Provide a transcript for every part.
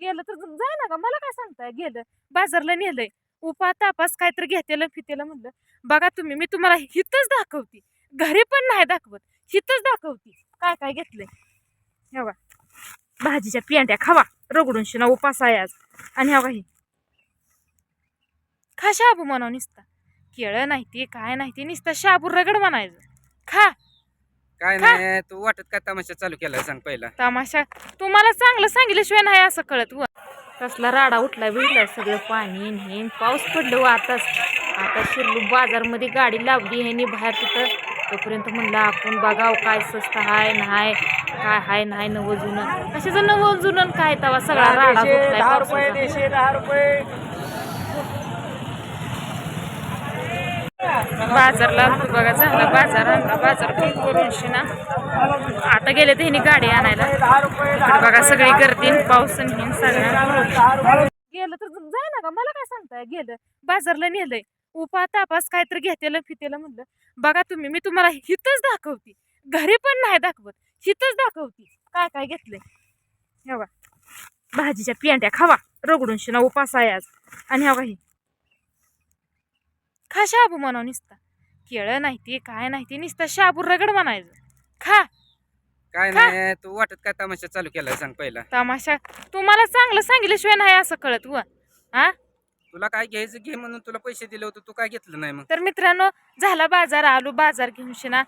गेलं तर जाय ना का मला काय सांगताय? गेलं बाजारला नेलंय. उपा तापास काहीतरी घेतेलं फितेलं म्हणलं. बघा तुम्ही मी तुम्हाला हितच दाखवते. घरी पण नाही दाखवत हितच दाखवते. काय काय घेतलंय? हवा भाजीच्या पेंड्या खावा. रगडून शिना उपास आहे आज. आणि हवा ही. खा शाबू म्हणा निसता. केळं नाही ते काय नाही ते निसता शाबू रगड म्हणायचं. खा. काय का? नाही तू वाटत काय तमाशा चालू केलाय सांग पहिला. तमाशा? तुम्हाला चांगलं सांगितल्याशिवाय नाही असं कळत व. कसला राडा उठलाय बघितलं सगळं पाणी नेन पाऊस पडलं आताच. आता शिरलू बाजारमध्ये गाडी लावली ह्यानी बाहेर तिथं तोपर्यंत म्हणलं आपण बघाव काय स्वस्त हाय नाही काय हाय नाही नवं जुनं. कशाचं नवं जुनं काय तवा सगळा राडा दहा रुपये पावसाचा. देशे दहा रुपये बाजारला बघा चांगला बाजार आणला. बाजार पण करून शिना. आता गेले तर हिनी गाडी आणायला. इकडे बघा सगळी गर्दी पाऊस आणि हिन सगळ्या गेलं तर जाय ना का मला काय सांगताय? गेलं. बाजारला नेलंय. उपा तापास काहीतरी घेतेलं फितेलं म्हणलं. बघा तुम्ही मी तुम्हाला हितच दाखवते. घरी पण नाही दाखवत. हितच दाखवते. काय काय घेतलंय? हे बघा. भाजीच्या पेंड्या खावा. रगडून शिना उपास आहे आज. आणि हवा ही. खा शाबू म्हणाव निसता. केळं नाही ते काय नाही ते निसता शाबू रगड म्हणायचं. खा. काय का? नाही तू वाटत काय तमाशा चालू केलाय सांग पहिला. तमाशा. तुम्हाला चांगलं सांगितल्याशिवाय नाही असं कळत व. हा? तुला काय घ्यायचं घे म्हणून तुला पैसे दिले होते तू काय घेतलं नाही मग? तर मित्रांनो झाला बाजार आलो बाजार घेऊन शिना.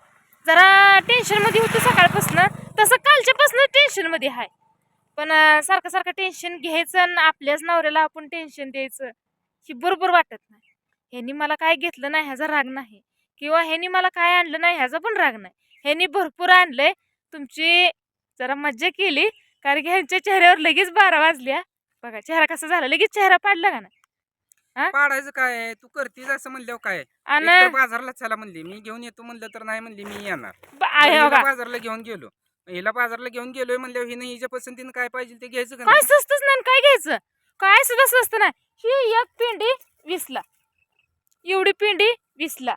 जरा टेन्शनमध्ये होतो सकाळपासून. तसं कालच्यापासून टेन्शनमध्ये आहे पण अं, सारखं सारखं टेन्शन घ्यायचं आणि आपल्याच नवऱ्याला आपण टेन्शन द्यायचं ही बरोबर वाटत नाही. ह्यांनी मला काय घेतलं नाही ह्याचा राग नाही. किंवा ह्यांनी मला काय आणलं नाही ह्याचा पण राग नाही. ह्यांनी भरपूर आणलंय. तुमची जरा मज्जा केली. कारण की ह्यांच्या चेहऱ्यावर लगेच बारा वाजल्या. बघा चेहरा कसा झाला? लगेच चेहरा पाडला का ना पाडायचं काय? आहे? तू करतीस असं म्हणल्यावर काय? आणि बाजारला चला म्हणली. मी घेऊन येतो म्हणलं तर नाही म्हणली मी येणार. ब- आहे हिला बघा. बाजारला घेऊन गेलो. हिला बाजारला घेऊन गेलोय म्हणल्यावर हिने हिच्या पसंतीनं काय पाहिजे ते घ्यायचं का काय नाही? स्वस्तच नाही आणि काय घ्यायचं? काय सुद्धा स्वस्त नाही. ही एक पिंडी वीसला. एवढी पिंडी? वीसला.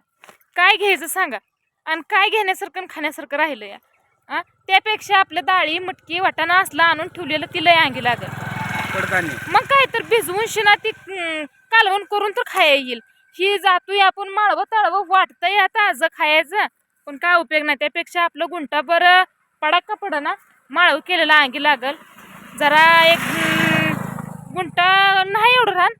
काय घ्यायचं सांगा? आणि काय घेण्यासारखं आणि खाण्यासारखं राहिलं या? आ? त्यापेक्षा आपल्या डाळी मटकी वाटाणा असला आणून ठेवलेलं तिला अंगी लागल. मग काय तर भिजवून शिना ती कालवण करून तर खाया येईल. ही जातोय आपण माळवं तळवं वाटतंय आता आज खायचं. पण काय उपयोग नाही त्यापेक्षा आपलं गुंटा बरं पडा का पडा ना माळव केलेला अंगी लागल. जरा एक गुंटा नाही एवढं रान.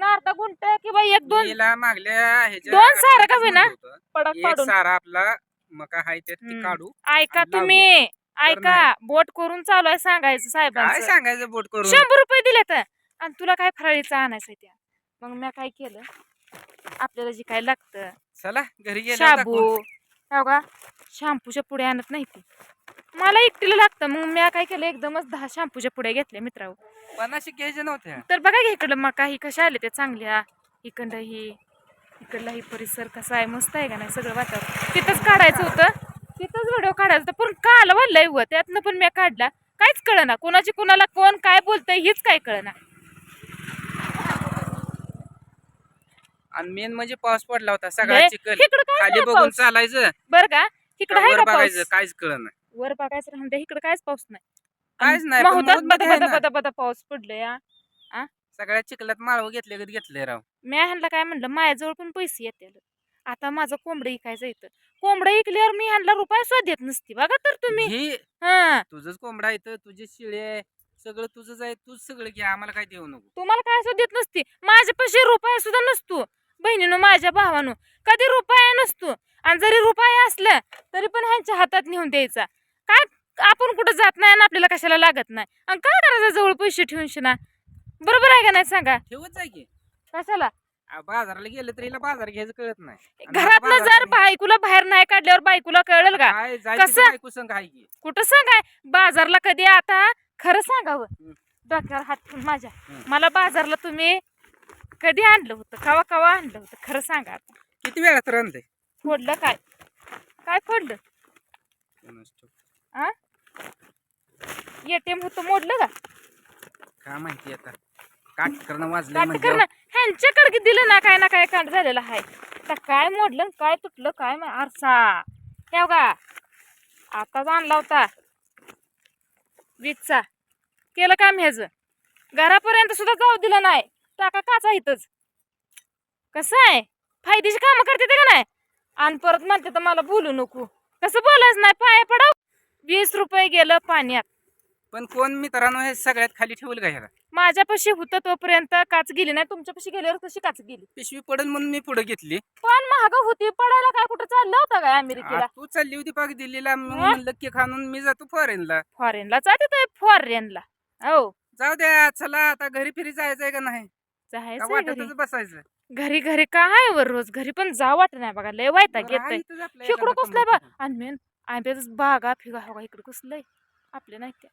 पण अर्धा गुंटा किंवा एक दोन हिला मागल्या ह्याच्या दोन सारं का होईना? म्हणलं होतं. पडक एक पाडून. सारा आपला मका हाय त्यात ती हम्म. काढू ऐका आणि तुम्ही. ऐका. बोट करून चालू आहे सांगायचं काय साहेबांचं. सांगायचं बोट करून? शंभर रुपये दिले तर आणि तुला काय फराळीचं आणायचं त्या? मग मी काय केलं? आपल्याला जे काय लागतं. चला घरी गेला शाबू. हो का? शॅम्पूच्या पुढे आणत नाही ती. मला एकटीला लागतं मग. काय केलं? एकदमच दहा शॅम्पूच्या पुढे घेतल्या मित्रावर पन्नाशी घ्यायच्या नव्हत्या. तर बघा घे इकडं मका ही कशा आल्या त्या चांगल्या. इकडं ही इकडला ही परिसर कसा आहे? मस्त आहे का नाही सगळं वातावरण? तिथंच काढायचं होतं. तिथंच व्हिडिओ काढायचा होता. पण काल वाढलंय व त्यातनं पण मी काढला. काहीच कळना. कोणाची कोणाला कोण काय बोलतंय हेच काय कळना. आणि मेन म्हणजे पाऊस पडला होता. सगळा हे, चिखल. इकडं काय खाली बघून पाऊस. चालायचं? बरं का? इकडं आहे वर का बघायचं? पाऊस? काहीच कळ नाही वर बघायचं राहून द्या इकडं काहीच पाऊस नाही. काहीच नाही, पण माहुतात मऊत बदा आहे बदा ना. बदा बदा पाऊस पडलं सगळ्या चिखलात माळव घेतले कधी घेतले राव. मी ह्यांना काय म्हणलं माझ्याजवळ पण पैसे येतील. आता माझं कोंबडं इकायचं इथं. कोंबडं इकल्यावर मी ह्यांना रुपये सुद्धा देत नसती बघा तर तुम्ही. हे हा. तुझंच कोंबडा येतं तुझे शिळे सगळं तुझंच आहे तूच सगळं घे आम्हाला काय देऊ नको. तुम्हाला काय सुद्धा देत नसती? माझ्या पैसे रुपये सुद्धा नसतो. बहिणीनं माझ्या भावानं कधी रुपया नसतो. आणि जरी रुपये असलं तरी पण ह्यांच्या हातात नेऊन द्यायचा. काय? आपण कुठं जात नाही आणि आपल्याला कशाला लागत नाही. आणि काय करायचं जवळ पैसे ठेवून शिना? बरोबर आहे का नाही सांगा? ठेवत जाय की. कशाला? आ, बाजाराला गेलं तरी हिला बाजार घ्यायचं कळत नाही. आणि घरातनं बाजारात जर नाही. बायकोला बाहेर नाही काढल्यावर बायकोला कळेल का? काय जायचं कसं? ते बायको संग आहे की. कुठं सांगाय बाजारला कधी आता? खरं सांगावं. हं. डोक्यावर हात ठेवून माझ्या. मला बाजारला तुम्ही कधी आणलं होतं? कवा कवा आणलं होतं? खरं सांगा आता. किती वेळात राहते फोडलं काय? काय फोडलं? आ? एटीएम होतं मोडलं का? काय माहिती आता. काट करणं वाजलं काट म्हणजे करणं ह्यांच्याकडे दिलं ना काय ना काय कांड झालेलं आहे. तर काय मोडलं आणि काय तुटलं काय मा- आरसा. हे का आताच आणला होता. वीजचा. केलं काम ह्याचं. घरापर्यंत सुद्धा जाऊ दिलं नाही. टाका काचा इथंच. कसं आहे? फायद्याची कामं करते ते का नाही? आणि परत म्हणते तर मला बोलू नको. कसं बोलायचं नाही? पाया पडाव. वीस रुपये गेलं पाण्यात पण कोण मित्रांनो हे सगळ्यात खाली ठेवलं का ह्याला? माझ्यापाशी होतं तोपर्यंत काच गेली नाही तुमच्यापाशी गेल्यावर कशी काच गेली. पिशवी पडन म्हणून मी पुढे घेतली. पण महाग होती पडायला काय कुठं चाललं होतं काय आ, अमेरिकेला तू चालली होती पाक दिल्लीला मी हा? म्हणलं केक आणून मी जातो फॉरेनला फॉरेनला जाते फॉरेनला हो. जाऊ द्या चला आता घरी फिरी जायचंय का नाही? का जायचं घरी. वाटतच बसायचं? घरी घरी काय वर रोज? घरी पण जा वाटत नाही बघा लय वायता बरं, आहे घेत इथंच आपल्या इकडं एखादा कसलंय बा. आणि मेन आंब्याच बागा फिगा हो का इकडं कसलंय आपल्या नाही त्या.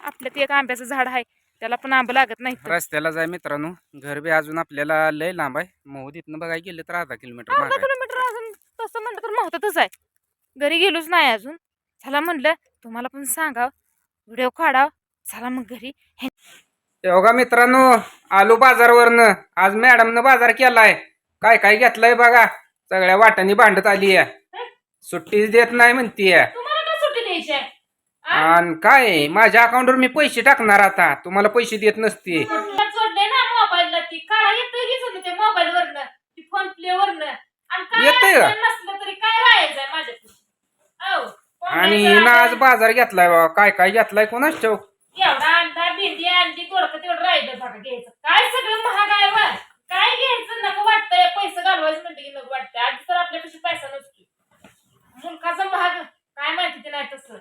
आपल्यात एक आंब्याचं झाड आहे. त्याला पण आंब लागत नाही रस्त्याला जाय मित्रांनो. घर बी अजून आपल्याला लय लांब आहे. मग इथनं बघायला गेलं तर अर्धा किलोमीटर अर्धा. किलोमीटर अजून तसं म्हणलं तर महत्वाच आहे. घरी गेलोच नाही अजून. चला म्हणलं तुम्हाला पण सांगाव. व्हिडिओ काढाव. चला मग घरी. बघा मित्रांनो आलो बाजारवरनं आज मॅडमनं बाजार केलाय. काय काय घेतलंय बघा. सगळ्या वाटाने भांडत आली आहे सुट्टीच देत नाही म्हणतीये. तुम्हाला का सुट्टी द्यायची आहे? आणि काय माझ्या अकाउंटवर मी पैसे टाकणार आता. तुम्हाला पैसे देत नसते. ना मोबाईलला ती. काढा येतं घेऊन ते मोबाईल वरनं ती फोन प्ले वरनं आणि काय येतंय. का? अडचण नसलं तरी काय राहायचंय माझ्याकडे? औ, कोण आणि नाही हिनं आज. बाजार घेतलाय बा. काय काय घेतलाय कोणाच ठेव एवढा अंडा भेंडी आणली दोडकं तेवढं राहिलं बघा घ्यायचं. काय सगळं महाग आहे बा? काय घ्यायचं? नको वाटतंय. पैसे घालवायचं म्हणते की नको वाटतंय. आधी तर आपल्यापाशी पैसा नसतो मुलकाचा महाग. काय माहिती ते नाही तसं.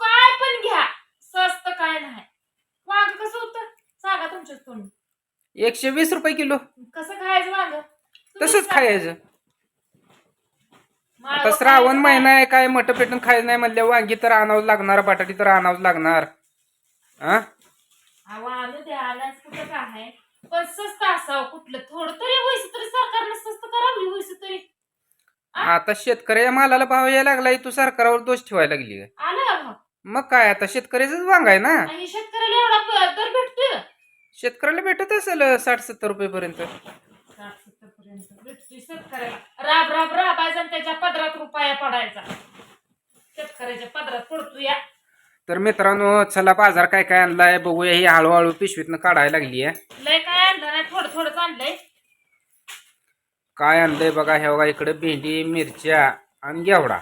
काय पण घ्या. स्वस्त काय नाही. वांग कसं होतं? सांगा तुमच्याच तोंड एकशे वीस रुपये किलो. कसं खायचं तुम्हीच तसंच. खायचं. आता श्रावण महिना आहे काय मटण पेटून खायचं नाही म्हणल्या वांगी तर आणावं लागणार बटाटी तर आणावंच लागणार. हा आणू द्या आणायच कुठं काय पण स्वस्त असावं कुठलं? थोडं तरी व्हायचं तरी सरकारनं स्वस्त करावी व्हायचं तरी? आता शेतकऱ्या मालाला भाव यायला लागलाय तू सरकारवर दोष ठेवायला लागली काय. आलं का भाव? मग काय आता शेतकऱ्याच वांग आहे ना? आणि शेतकऱ्याला एवढा प- दर भेटतोय शेतकऱ्याला भेटत असेल साठ सत्तर रुपये पर्यंत. साठ सत्तर पर्यंत भेटतोय शेतकऱ्याला. राब राब राबायचा आणि त्याच्या पदरात रुपया पडायचा. शेतकऱ्याच्या पदरात पडतो या. तर मित्रांनो चला बाजार काय काय आणलाय बघूया ही हळूहळू पिशवीतनं काढायला लागली आहे. लय काय आणलं नाही थोडं थोडंच आणलंय. काय आणलंय बघा हे बघा इकडे भेंडी मिरच्या आणि घेवडा.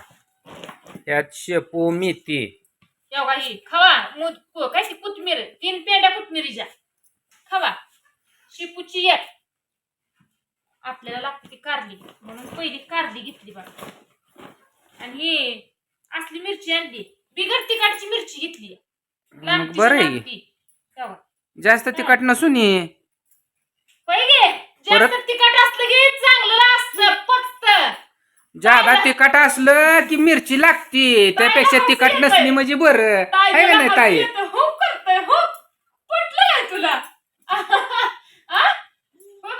यात शेपू मेथी. एवढा ही खवा काय कोथमीर तीन पेंड्या कोथमिरीच्या खवा. शिपूची एक. आपल्याला लागते ती कारली. म्हणून पहिली कारली घेतली बघा. आणि ही असली मिरची आणली. बिगर तिखटची मिरची घेतली. मग लांबची बरं आहे. की. लांबची. तेव्हा. जास्त तिखट नसून ये होय गे. जास्त परत- तिखट असलं की चांगलं असतं पचत जादा तिखट असलं की मिरची लागती त्यापेक्षा तिखट येतंय. नसली म्हणजे बरं. आहे का नाही ताई? हो करतोय हो. तुला? आ? हो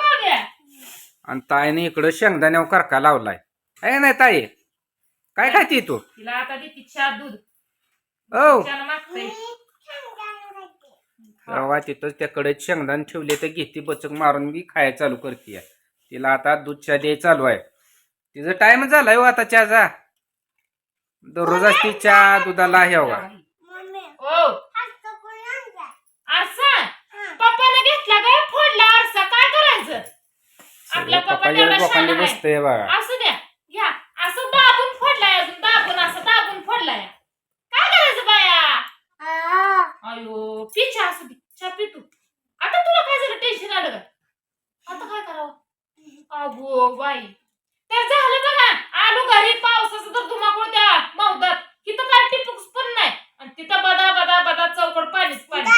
आणि ताईने इकडं शेंगदाण्यावर करका लावलाय. आहे का नाही ताई? काय खाती तू? तिला आता दूध. मागतंय. तेव्हा तिथं त्याकडे शेंगदाणे ठेवले तर घेते बचक मारून बी खायला चालू करते तिला आता दूध चहा द्याय चालू आहे. तिचा टाइम झालाय हो आता चहाचा. दररोज असते चहा दुधाला हे. बघा ओ आरसा? पप्पाने घेतला काय फोडला. आरसा काय करायचं? आपल्या पप्पा शहाणा आहे. बसतंय बघा. अगो बाई. तर झालं बघा आलो घरी पावसाचं तर धुमाकूळ त्या मौदात. तिथं काय टिपूस पण नाही. आणि तिथं बदा बदा बदा चौकड पाणीच पाणी.